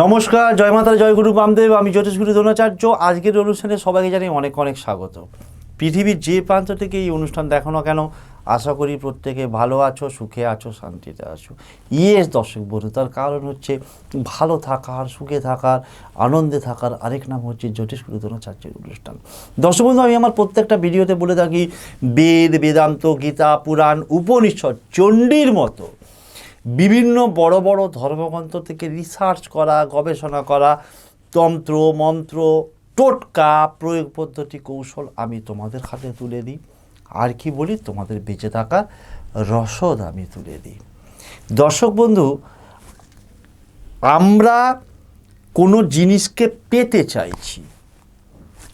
নমস্কার, জয় মাতার জয় গুরু, বামদেব, আমি জ্যোতিষগুরু দ্রোণাচার্য। আজকের অনুষ্ঠানে সবাইকে জানাই অনেক অনেক স্বাগত। পৃথিবীর যে প্রান্ত থেকে এই অনুষ্ঠান দেখো না কেন, আশা করি প্রত্যেকে ভালো আছো, সুখে আছো, শান্তিতে আছো। ইয়েস দর্শক বন্ধু, তার কারণ হচ্ছে ভালো থাকার, সুখে থাকার, আনন্দে থাকার আরেক নাম হচ্ছে জ্যোতিষগুরু দ্রোণাচার্যের অনুষ্ঠান। দর্শক বন্ধু, আমি আমার প্রত্যেকটা ভিডিওতে বলে থাকি, বেদ, বেদান্ত, গীতা, পুরাণ, উপনিষদ, চণ্ডীর মতো বিভিন্ন বড় বড় ধর্মগ্রন্থ থেকে রিসার্চ করা, গবেষণা করা, তন্ত্র, মন্ত্র, টোটকা প্রয়োগ পদ্ধতি কৌশল আমি তোমাদের হাতে তুলে দিই। আর কি বলি? তোমাদের বেঁচে থাকার রসদ আমি তুলে দিই। দর্শক বন্ধু, আমরা কোনো জিনিসকে পেতে চাইছি,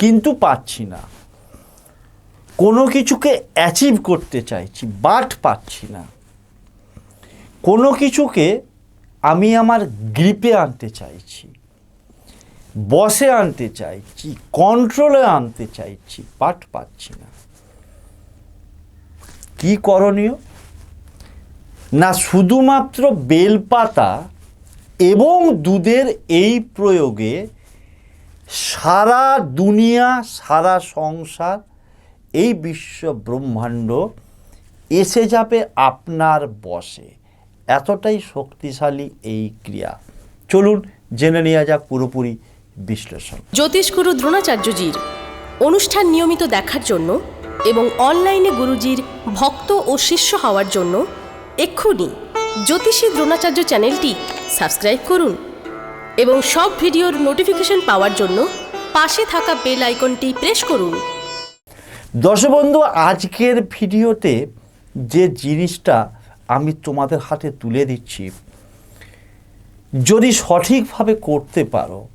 কিন্তু পাচ্ছি না। কোনো কিছুকে অ্যাচিভ করতে চাইছি বাট পাচ্ছি না। কোনো কিছুকে আমি আমার গ্রিপে আনতে চাইছি বসে আনতে চাইছি কন্ট্রোলে আনতে চাইছি পাট পাচ্ছি না। কি করণীয়? না শুধুমাত্র বেলপাতা এবং দুধের এই প্রয়োগে সারা দুনিয়া, সারা সংসার, এই বিশ্ব ব্রহ্মাণ্ড এসে যাবে আপনার বসে এতটাই শক্তিশালী এই ক্রিয়া। চলুন জেনে নেওয়া যাক পুরোপুরি বিশ্লেষণ। জ্যোতিষগুরু দ্রোণাচার্যজির অনুষ্ঠান নিয়মিত দেখার জন্য এবং অনলাইনে গুরুজির ভক্ত ও শিষ্য হওয়ার জন্য এক্ষুনি জ্যোতিষী দ্রোণাচার্য চ্যানেলটি সাবস্ক্রাইব করুন এবং সব ভিডিওর নোটিফিকেশন পাওয়ার জন্য পাশে থাকা বেল আইকনটি প্রেস করুন। দর্শক বন্ধু আজকের ভিডিওতে যে জিনিসটা আমি তোমাদের হাতে তুলে দিচ্ছি। যদি সঠিকভাবে করতে পারো,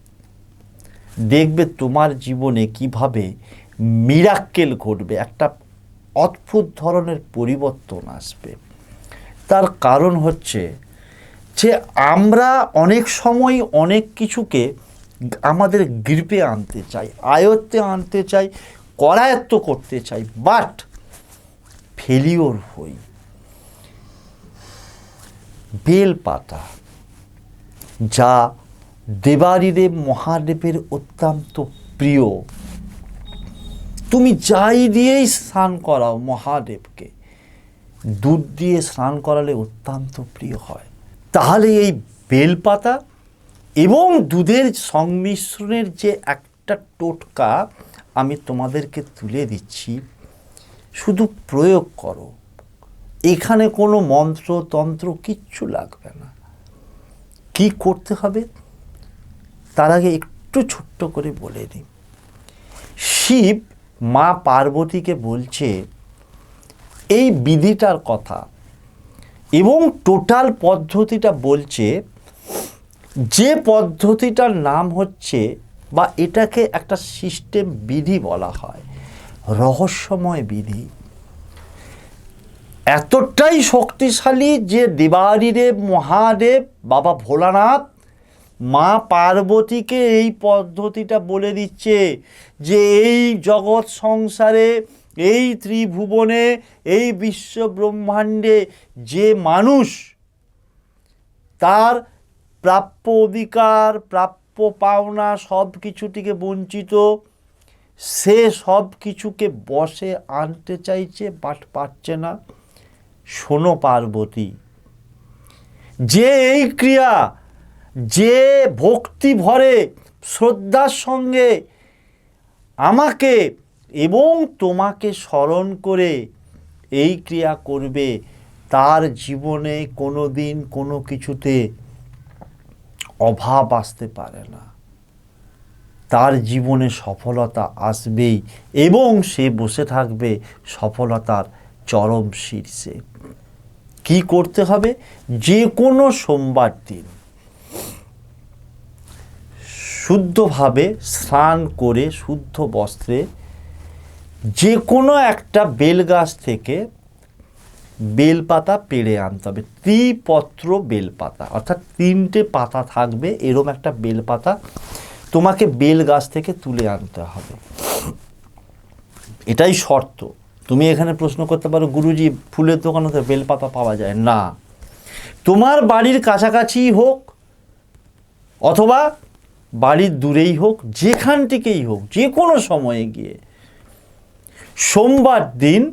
দেখবে তোমার জীবনে কীভাবে মিরাক্কেল ঘটবে। একটা অদ্ভুত ধরনের পরিবর্তন আসবে। তার কারণ হচ্ছে যে আমরা অনেক সময় অনেক কিছুকে আমাদের গ্রিপে আনতে চাই, আয়ত্তে আনতে চাই, করায়ত্ত করতে চাই বাট ফেলিওর হই। বেল পাতা যা দেবারিদেব মহাদেবের অত্যন্ত প্রিয়। তুমি যাই দিয়েই স্নান করাও মহাদেবকে, দুধ দিয়ে স্নান করালে অত্যন্ত প্রিয় হয়। তাহলে এই বেলপাতা এবং দুধের সংমিশ্রণের যে একটা টোটকা আমি তোমাদেরকে তুলে দিচ্ছি, শুধু প্রয়োগ করো। এখানে কোনো মন্ত্র, তন্ত্র কিচ্ছু লাগবে না। কি করতে হবে? তার আগে একটু ছোট্ট করে বলে নিই। শিব মা পার্বতীকে বলছে, এই বিধিটার কথা এবং টোটাল পদ্ধতিটা বলছে, যে পদ্ধতিটার নাম হচ্ছে বা এটাকে একটা সিস্টেম বিধি বলা হয়, রহস্যময় বিধি। এতটাই শক্তিশালী যে দেবারিদেব মহাদেব, বাবা ভোলানাথ, মা পার্বতীকে এই পদ্ধতিটা বলে দিচ্ছে যে এই জগৎ সংসারে, এই ত্রিভুবনে, এই বিশ্ব ব্রহ্মাণ্ডে যে মানুষ তার প্রাপ্য অধিকার, প্রাপ্য পাওনা সব কিছু থেকে বঞ্চিত, সে সব কিছুকে বসে আনতে চাইছে বাট পাচ্ছে না। শোনো পার্বতী। যে এই ক্রিয়া, যে ভক্তি ভরে শ্রদ্ধার সঙ্গে আমাকে এবং তোমাকে স্মরণ করে এই ক্রিয়া করবে, তার জীবনে কোনো দিন কোনো কিছুতে অভাব আসতে পারে না। তার জীবনে সফলতা আসবেই এবং সে বসে থাকবে সফলতার চরম শীর্ষে। কি করতে হবে? যে কোনো সোমবার দিন শুদ্ধভাবে স্নান করে, শুদ্ধ বস্ত্রে যে কোনো একটা বেল গাছ থেকে বেলপাতা পেড়ে আনতে হবে। ত্রিপত্র বেলপাতা, অর্থাৎ তিনটে পাতা থাকবে, এরম একটা বেলপাতা তোমাকে বেল গাছ থেকে তুলে আনতে হবে। এটাই শর্ত। তুমি এখানে প্রশ্ন করতে পারো, গুরুজি, ফুলের দোকানে বেলপাতা পাওয়া যায়। না। তোমার বাড়ির কাছাকাছি হোক অথবা বাড়ির দূরেই হোক, যেখান থেকেই হোক যে কোনো সময়ে গিয়ে সোমবার দিন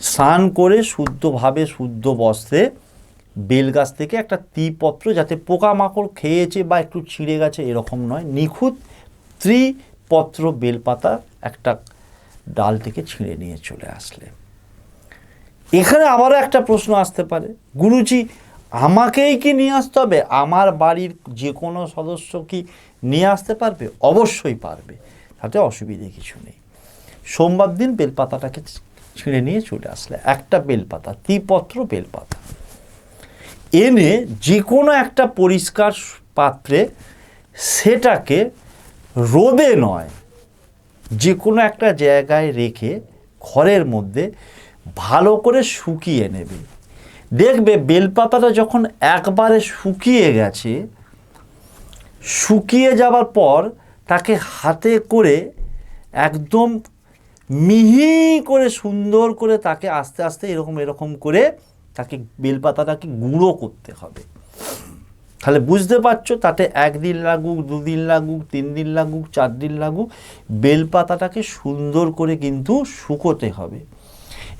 স্নান করে শুদ্ধভাবে, শুদ্ধ বস্ত্রে বেল গাছ থেকে একটা ত্রিপত্র যাতে পোকামাকড় খেয়েছে বা একটু ছিঁড়ে গেছে, এরকম নয়। নিখুঁত ত্রিপত্র বেলপাতা একটা ডাল থেকে ছিঁড়ে নিয়ে চলে আসলে এখানে আবারও একটা প্রশ্ন আসতে পারে। গুরুজি, আমাকেই কি নিয়ে আসতে হবে? আমার বাড়ির যে কোনো সদস্য কি নিয়ে আসতে পারবে? অবশ্যই পারবে। তাতে অসুবিধে কিছু নেই। সোমবার দিন বেলপাতাটাকে ছিঁড়ে নিয়ে চলে আসলে। একটা বেলপাতা, ত্রিপত্র বেলপাতা। এনে যে কোনো একটা পরিষ্কার পাত্রে সেটাকে রোদে নয় যে কোনো একটা জায়গায় রেখে ঘরের মধ্যে ভালো করে শুকিয়ে নেবে। দেখবে বেলপাতাটা যখন একবারে শুকিয়ে গেছে, শুকিয়ে যাবার পর তাকে হাতে করে একদম মিহি করে সুন্দর করে তাকে আস্তে আস্তে এরকম এরকম করে তাকে বেলপাতাটাকে গুঁড়ো করতে হবে। তাহলে বুঝতে পারছ তাতে একদিন লাগুক, দুদিন লাগুক তিন দিন লাগুক চার দিন লাগুক, বেলপাতাটাকে সুন্দর করে কিন্তু শুকোতে হবে।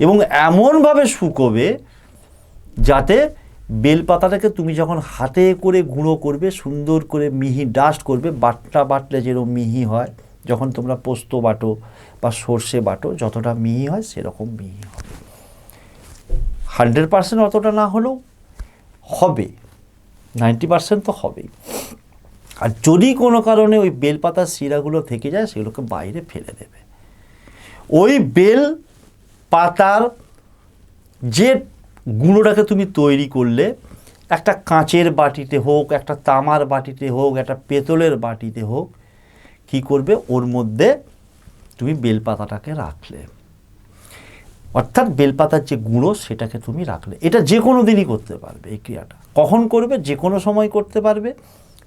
এবং এমনভাবে শুকোবে যাতে বেলপাতাটাকে তুমি যখন হাতে করে গুঁড়ো করবে, সুন্দর করে মিহি ডাস্ট করবে, বাটটা বাটলে যেরকম মিহি হয়, যখন তোমরা পোস্ত বাটো বা সর্ষে বাটো, যতটা মিহি হয় সেরকম মিহি হবে। হান্ড্রেড পার্সেন্ট অতটা না হলেও হবে। নাইনটি পার্সেন্ট তো হবেই। আর যদি কোনো কারণে ওই বেলপাতার শিরাগুলো থেকে যায়, সেগুলোকে বাইরে ফেলে দেবে। ওই বেল পাতার যে গুঁড়োটাকে তুমি তৈরি করলে, একটা কাঁচের বাটিতে হোক, একটা তামার বাটিতে হোক, একটা পেতলের বাটিতে হোক, কি করবে? ওর মধ্যে তুমি বেলপাতাটাকে রাখলে। অর্থাৎ বেলপাতার যে গুঁড়ো, সেটাকে তুমি রাখলে। এটা যে কোনো দিনই করতে পারবে এই ক্রিয়াটা। কখন করবে? যে কোনো সময় করতে পারবে।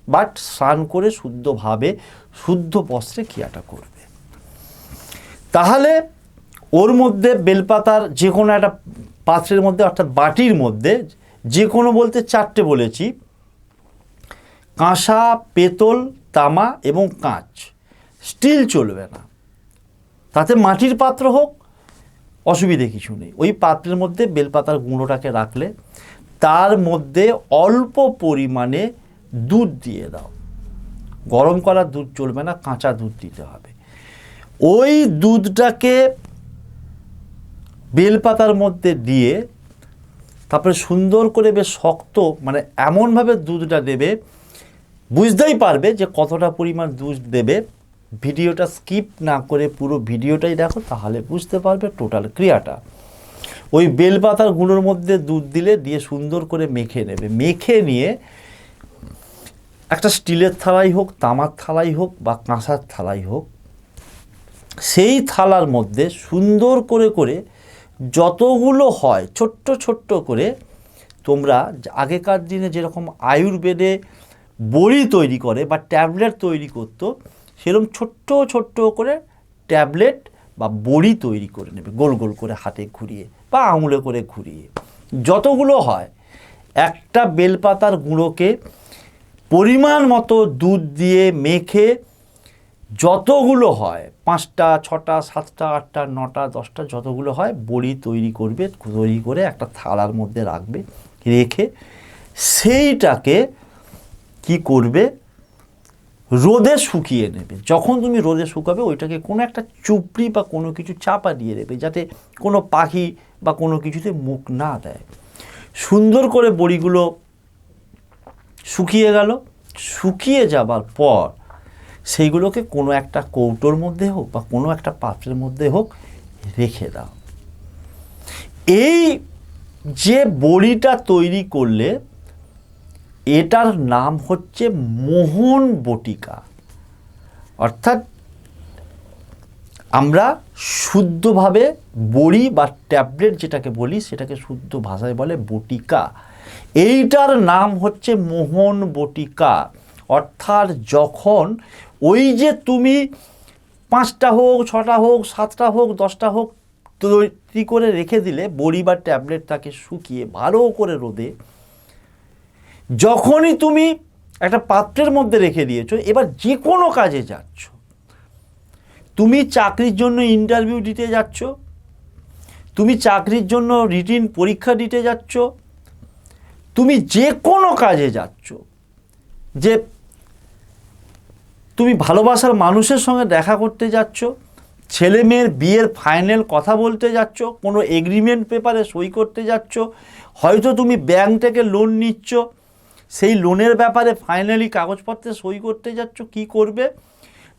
বাট স্নান করে শুদ্ধভাবে, শুদ্ধ বস্ত্রে ক্রিয়াটা করবে। তাহলে ওর মধ্যে বেলপাতার যে কোনো একটা পাত্রের মধ্যে, অর্থাৎ বাটির মধ্যে যে কোনো বলতে চারটে বলেছি। কাঁসা, পেতল, তামা এবং কাঁচ। স্টিল চলবে না। তাতে মাটির পাত্র হোক অসুবিধে কিছু নেই। ওই পাত্রের মধ্যে বেলপাতার গুঁড়োটাকে রাখলে তার মধ্যে অল্প পরিমাণে দুধ দিয়ে দাও। গরম করা দুধ চলবে না, কাঁচা দুধ দিতে হবে। ওই দুধটাকে বেলপাতার মধ্যে দিয়ে তারপরে সুন্দর করে বেশ শক্ত মানে এমনভাবে দুধটা দেবে, বুঝতেই পারবে যে কতটা পরিমাণ দুধ দেবে। ভিডিওটা স্কিপ না করে পুরো ভিডিওটাই দেখো, তাহলে বুঝতে পারবে টোটাল ক্রিয়াটা। ওই বেলপাতার গুঁড়োর মধ্যে দুধ দিলে দিয়ে সুন্দর করে মেখে নেবে। মেখে নিয়ে একটা স্টিলের থালাই হোক, তামার থালাই হোক বা কাঁসার থালাই হোক, সেই থালার মধ্যে সুন্দর করে করে যতগুলো হয়, ছোট্ট ছোট্ট করে তোমরা আগেকার দিনে যেরকম আয়ুর্বেদে বড়ি তৈরি করে বা ট্যাবলেট তৈরি করতো সেরকম ছোট্ট ছোট্ট করে ট্যাবলেট বা বড়ি তৈরি করে নেবে, গোল গোল করে হাতে ঘুরিয়ে বা আঙুলে করে ঘুরিয়ে। যতগুলো হয়, একটা বেলপাতার গুঁড়োকে পরিমাণ মতো দুধ দিয়ে মেখে যতগুলো হয়, পাঁচটা, ছটা, সাতটা, আটটা, নটা, দশটা যতগুলো হয়, বড়ি তৈরি করবে, তৈরি করে একটা থালার মধ্যে রাখবে, রেখে সেইটাকে কি করবে রোদে শুকিয়ে নেবে। যখন তুমি রোদে শুকাবে, ওইটাকে কোনো একটা চুপড়ি বা কোনো কিছু চাপা দিয়ে দেবে যাতে কোনো পাখি বা কোনো কিছুতে মুখ না দেয়। সুন্দর করে বড়িগুলো শুকিয়ে গেল। শুকিয়ে যাবার পর সেইগুলোকে কোনো একটা কৌটোর মধ্যে হোক বা কোনো একটা পাত্রের মধ্যে হোক রেখে দাও। এই যে বড়িটা তৈরি করলে এটার নাম হচ্ছে মোহন বটিকা। অর্থাৎ আমরা শুদ্ধভাবে বড়ি বা ট্যাবলেট যেটাকে বলি, সেটাকে শুদ্ধ ভাষায় বলে বটিকা। এইটার নাম হচ্ছে মোহন বটিকা। অর্থাৎ যখন ওই যে তুমি পাঁচটা হোক, ছটা হোক, সাতটা হোক, দশটা হোক, তৈরি করে রেখে দিলে, বড়ি বা ট্যাবলেট তাকে শুকিয়ে ভালো করে রোদে যখনই তুমি একটা পাত্রের মধ্যে রেখে দিয়েছ, এবার যে কোনো কাজে যাচ্ছ। তুমি চাকরির জন্য ইন্টারভিউ দিতে যাচ্ছ, তুমি চাকরির জন্য রিটিন পরীক্ষা দিতে যাচ্ছ, তুমি যে কোনো কাজে যাচ্ছ, যে তুমি ভালোবাসার মানুষের সঙ্গে দেখা করতে যাচ্ছ, ছেলে মেয়ের বিয়ের ফাইনাল কথা বলতে যাচ্ছ, কোনো এগ্রিমেন্ট পেপারে সই করতে যাচ্ছ, হয়তো তুমি ব্যাংক থেকে লোন নিচ্ছ সেই লোনের ব্যাপারে ফাইনালি কাগজপত্রে সই করতে যাচ্ছ, কি করবে?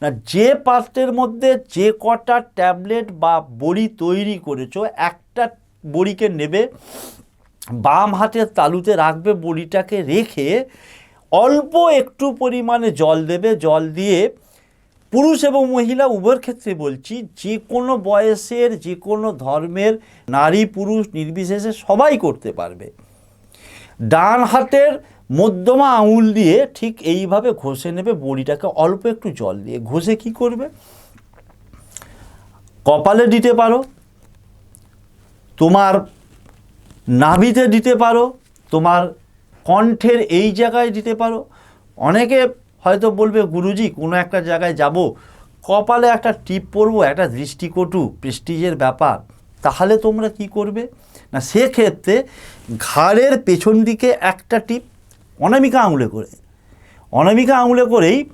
না, যে পাত্রের মধ্যে যে কটা ট্যাবলেট বা বড়ি তৈরি করেছ, একটা বড়িকে নেবে, বাম হাতের তালুতে রাখবে বড়িটাকে রেখে অল্প একটু পরিমাণে জল দেবে, জল দিয়ে পুরুষ এবং মহিলা, উভয়ের ক্ষেত্রে বলছি, যে কোনো বয়সের, যে কোনো ধর্মের নারী, পুরুষ, নির্বিশেষে সবাই করতে পারবে। ডান হাতের মধ্যমা আঙুল দিয়ে ঠিক এইভাবে ঘষে নেবে, বড়িটাকে অল্প একটু জল দিয়ে। ঘষে কি করবে? কপালে দিতে পারো, তোমার নাভিতে দিতে পারো, তোমার কণ্ঠের এই জায়গায় দিতে পারো। অনেকে হয়তো বলবে, গুরুজি, কোনো একটা জায়গায় যাব, কপালে একটা টিপ পরবো, একটা দৃষ্টিকটু, প্রেস্টিজের ব্যাপার। তাহলে তোমরা কি করবে? না, সেক্ষেত্রে ঘাড়ের পেছন দিকে একটা টিপ অনামিকা আঙুলে করে। অনামিকা আঙুলে করেই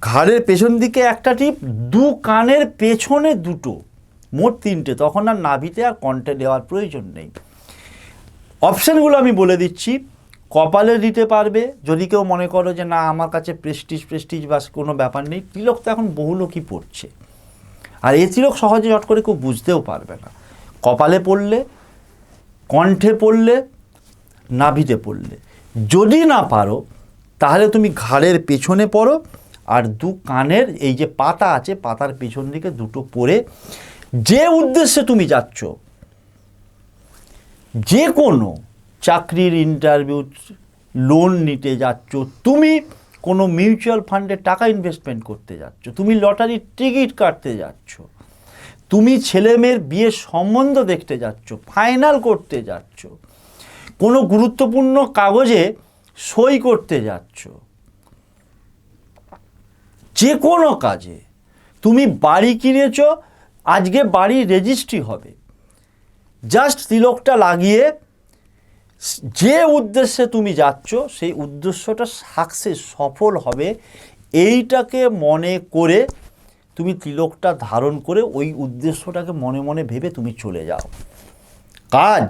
ঘাড়ের পেছন দিকে একটা টিপ, দু কানের পেছনে দুটো, মোট তিনটে। তখন আর নাভিতে আর কণ্ঠে দেওয়ার প্রয়োজন নেই। অপশানগুলো আমি বলে দিচ্ছি। কপালে দিতে পারবে। যদি কেউ মনে করো যে, না, আমার কাছে প্রেস্টিজ প্রেস্টিজ বা কোনো ব্যাপার নেই। তিলক তো এখন বহু লোকই পড়ছে। আর এই তিলক সহজে চট করে কেউ বুঝতেও পারবে না। কপালে পড়লে, কণ্ঠে পড়লে, নাভিতে পড়লে। যদি না পারো, তাহলে তুমি ঘাড়ের পেছনে পড়ো আর দু কানের এই যে পাতা আছে, পাতার পেছন দিকে দুটো পরে যে উদ্দেশ্যে তুমি যাচ্ছ, যে কোনো চাকরির ইন্টারভিউ লোন নিতে যাচ্ছ, তুমি কোনো মিউচুয়াল ফান্ডে টাকা ইনভেস্টমেন্ট করতে যাচ্ছ, তুমি লটারির টিকিট কাটতে যাচ্ছ, তুমি ছেলে মেয়ের বিয়ের সম্বন্ধ দেখতে যাচ্ছ ফাইনাল করতে যাচ্ছ কোনো গুরুত্বপূর্ণ কাগজে সই করতে যাচ্ছ। যে কোনো কাজে। তুমি বাড়ি কিনেছ, আজকে বাড়ি রেজিস্ট্রি হবে। জাস্ট তিলকটা লাগিয়ে যে উদ্দেশ্যে তুমি যাচ্ছ, সেই উদ্দেশ্যটা সাকসেস, সফল হবে, এইটাকে মনে করে তুমি তিলকটা ধারণ করে ওই উদ্দেশ্যটাকে মনে মনে ভেবে তুমি চলে যাও। কাজ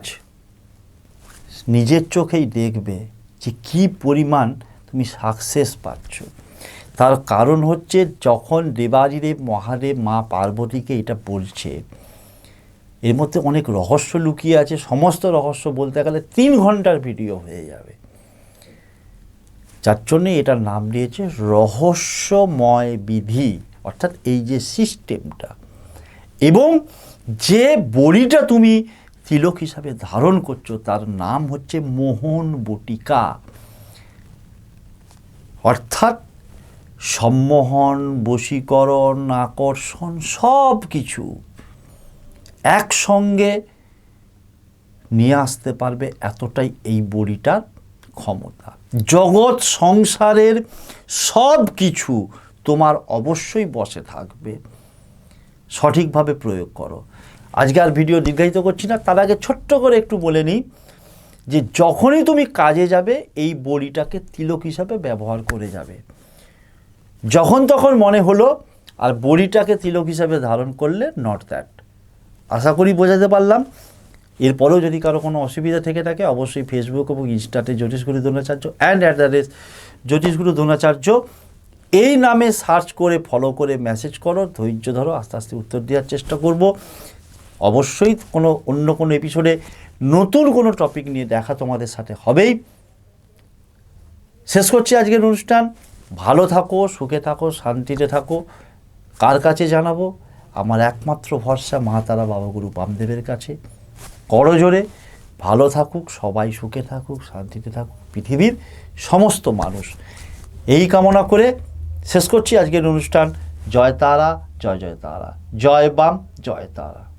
নিজের চোখেই দেখবে যে কি পরিমাণ তুমি সাকসেস পাচ্ছ। তার কারণ হচ্ছে যখন দেবাদিদেব মহাদেব মা পার্বতীকে এটা বলছে, এর মধ্যে অনেক রহস্য লুকিয়ে আছে, সমস্ত রহস্য বলতে গেলে তিন ঘণ্টার ভিডিও হয়ে যাবে। যার জন্যে এটার নাম দিয়েছে রহস্যময় বিধি, অর্থাৎ এই যে সিস্টেমটা এবং যে বড়িটা তুমি তিলক হিসাবে ধারণ করছ, তার নাম হচ্ছে মোহন বটিকা। অর্থাৎ সম্মোহন, বশীকরণ, আকর্ষণ, সব কিছু একসঙ্গে নিয়ে আসতে পারবে এতটাই এই বড়িটার ক্ষমতা। জগৎ সংসারের সব কিছু তোমার অবশ্যই বসে থাকবে। সঠিকভাবে প্রয়োগ করো। আজকে আর ভিডিও দীর্ঘায়িত করছি না, তার আগে ছোট্ট করে একটু বলে নিই যে যখনই তুমি কাজে যাবে, এই বড়িটাকে তিলক হিসাবে ব্যবহার করে যাবে। যখন তখন মনে হলো, আর বড়িটাকে তিলক হিসাবে ধারণ করলে নট দ্যাট আশা করি বোঝাতে পারলাম। এরপরেও যদি কারও কোনো অসুবিধা থেকে থাকে, অবশ্যই ফেসবুক এবং ইনস্টাতে Jyotishguru Dronacharya and at the rate Jyotishguru Dronacharya, এই নামে সার্চ করে ফলো করে মেসেজ করো, ধৈর্য ধরো, আস্তে আস্তে উত্তর দেওয়ার চেষ্টা করব। অবশ্যই কোনো অন্য কোনো এপিসোডে নতুন কোনো টপিক নিয়ে দেখা তোমাদের সাথে হবেই। শেষ করছি আজকের অনুষ্ঠান। ভালো থাকো, সুখে থাকো, শান্তিতে থাকো। কার কাছে জানাব? আমার একমাত্র ভরসা মা তারা বাবাগুরু বামদেবের কাছে। করজোরে ভালো থাকুক, সবাই সুখে থাকুক, শান্তিতে থাকুক, পৃথিবীর সমস্ত মানুষ। এই কামনা করে শেষ করছি আজকের অনুষ্ঠান। জয় তারা, জয় জয় তারা। জয় বাম, জয় তারা।